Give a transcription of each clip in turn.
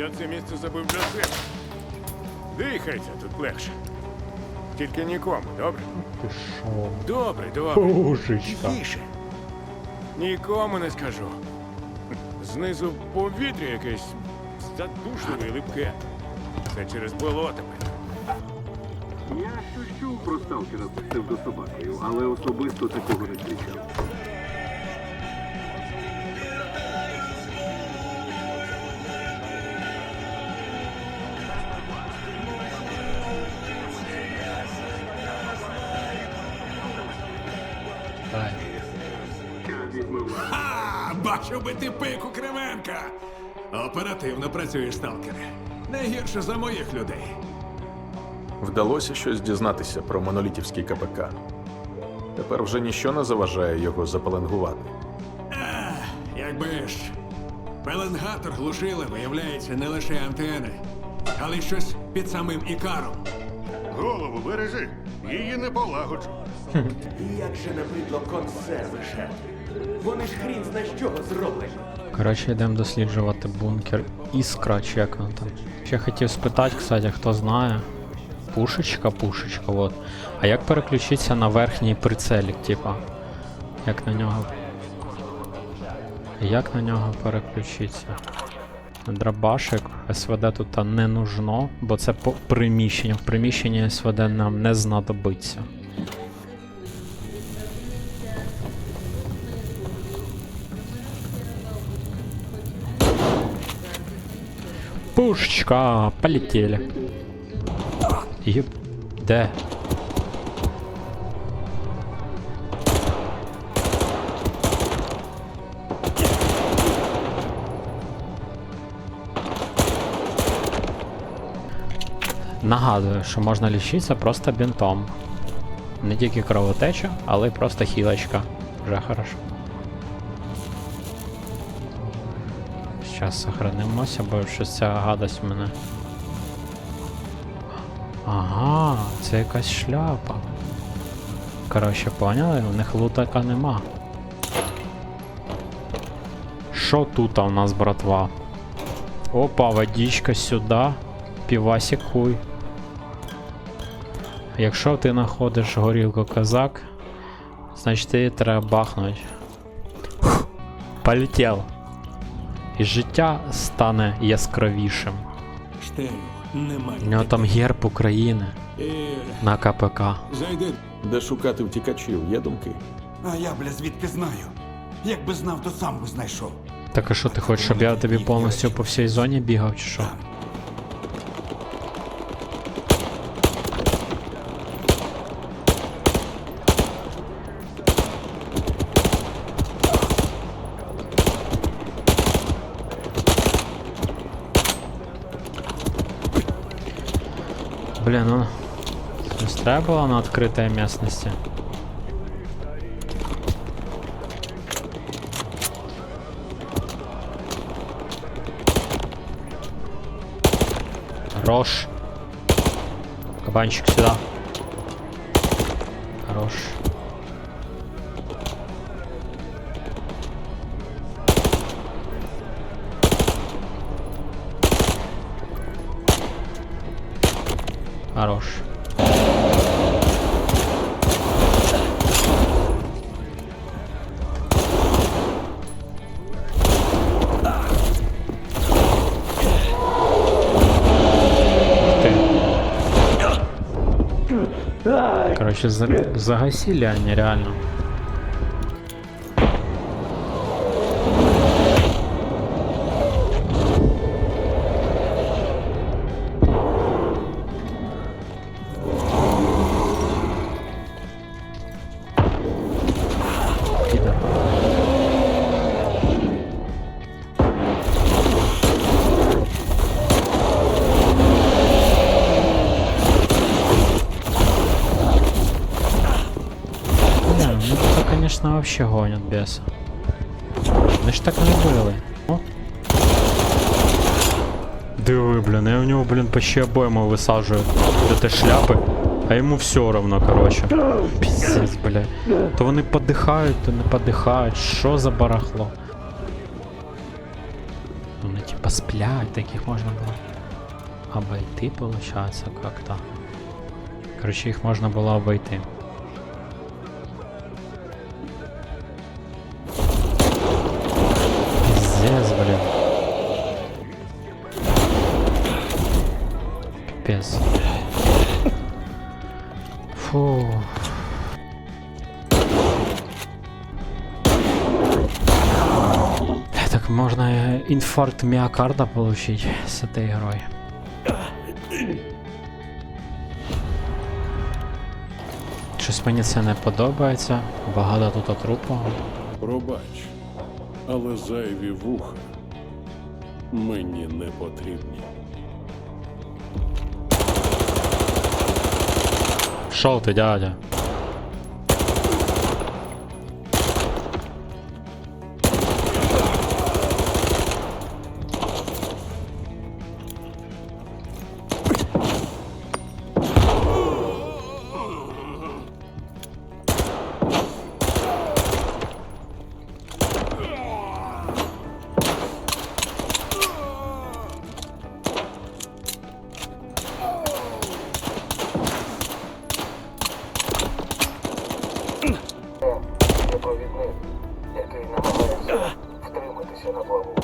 Я це місце забив для себе. Дихається тут легше. Тільки нікому, добре? Пішов. Добре, добре. Пушечка. Тихіше. Нікому не скажу. Знизу повітря якесь задушливе і липке. Це через болото. Я щось чув про сталкера з псевдособакою, але особисто такого не зустрічав. Бачив би ти пику Кривенка. Оперативно працюєш, сталкере. Не гірше за моїх людей. Вдалося щось дізнатися про монолітівський КПК. Тепер вже ніщо не заважає його запеленгувати. Якби ж. Пеленгатор глушили, виявляється, не лише антени, але й щось під самим ікаром. Голову бережи, її не полагоджу. Як же набридло консерви шеф? Вони ж хрін зна з чого зроблені. Коротше, йдемо досліджувати бункер Іскра, чи як воно там. Ще хотів спитати, кстати, хто знає. Пушечка, пушечка, вот. А як переключитися на верхній прицелік, типа? Як на нього. Як на нього переключитися? Драбашик, СВД тут не нужно, бо це по приміщенню. В приміщенні СВД нам не знадобиться. Пушечка, полетели. Еб... Де? Нагадую, що можна лічитися просто бінтом. Не тільки кровотеча, але й просто хілочка. Вже хорошо. Зараз сохранимося, бо щось ця гадость мене. Ага, це якась шляпа. Коротше, поняли? У них лутака нема. Що тут у нас, братва? Опа, водичка сюди. Півасик хуй. Якщо ти знаходиш горілку казак, значить ти треба бахнуть. Фух, Полетів. І життя стане яскравішим. У нього там герб України на КПК. зайди. Де шукати втікачів, є думки? А я, бля, звідки знаю? Якби знав, то сам би знайшов. Так а що ти хочеш, щоб я тобі повністю по всій зоні бігав, чи що? Треба было на открытой местности. Хорош. Кабанчик сюда. Хорош. Хорош. Короче, за- загасили они реально. Конечно, вообще гонят беса. Ми ж так не били. О. Диви, блін, я у нього, блін, почти обойму висаджую до те шляпи, а йому все равно, короче. Піздець, бля. То вони подихають, то не подихають. Що за барахло? Вони типа сплять, таких можна було обойти, получается, как-то. Короче, їх можна було обойти. Фу. Так можно инфаркт миокарда получить с этой игрой. Щось мені це не подобається. Багато тут трупу. Пробач, але зайві вуха мені не потрібні. Шо ти, дядя? провідник, втриматися на плаву.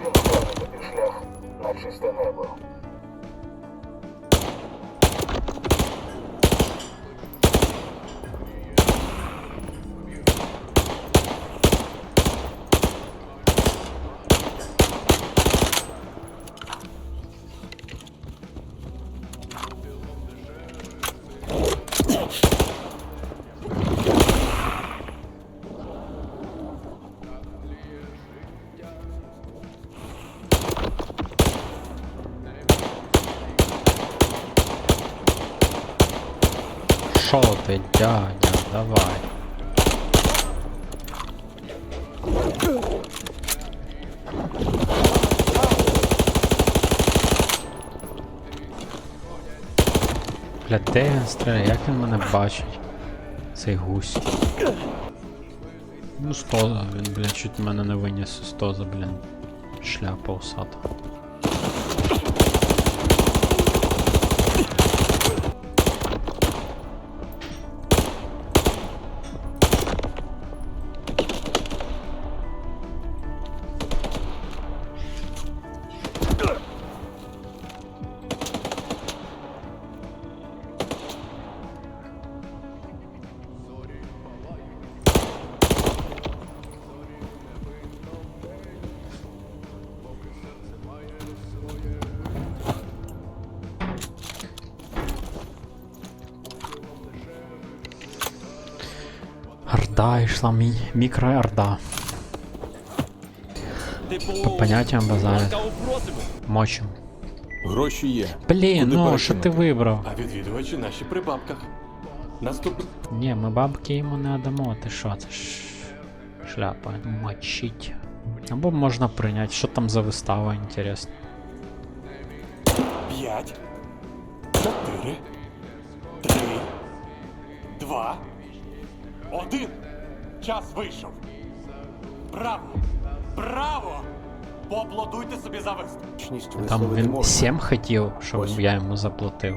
Він вкаже тобі шлях на чисте небо. Шо ти, дядя, давай. Бля, де він стріляє? Як він мене бачить? Цей гусь. Ну, стоза, він, блін, чуть мене не виніс з тоза, блін. Шляпа усата. Орда йшла мі... мікроорда. По поняттям базарять. Мочим. Гроші є. Блін, Куди ну що ти перекинути? вибрав? А відвідувачі наші при бабках. Наступний. Ні, ми бабки йому не дамо, ти що, це ж шляпа. Мочить. Або можна прийняти, що там за вистава, інтересно. П'ять. Чотири. Три. Два. Один. Час вийшов. Браво! Браво! Поаплодуйте собі за виступ. Там він 7 хотів, щоб я йому заплатив.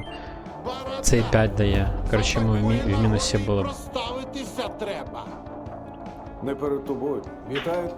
Цей 5 дає. Коротше, ми в, мі- в мінусі були. б. Не перед тобою. Вітаю.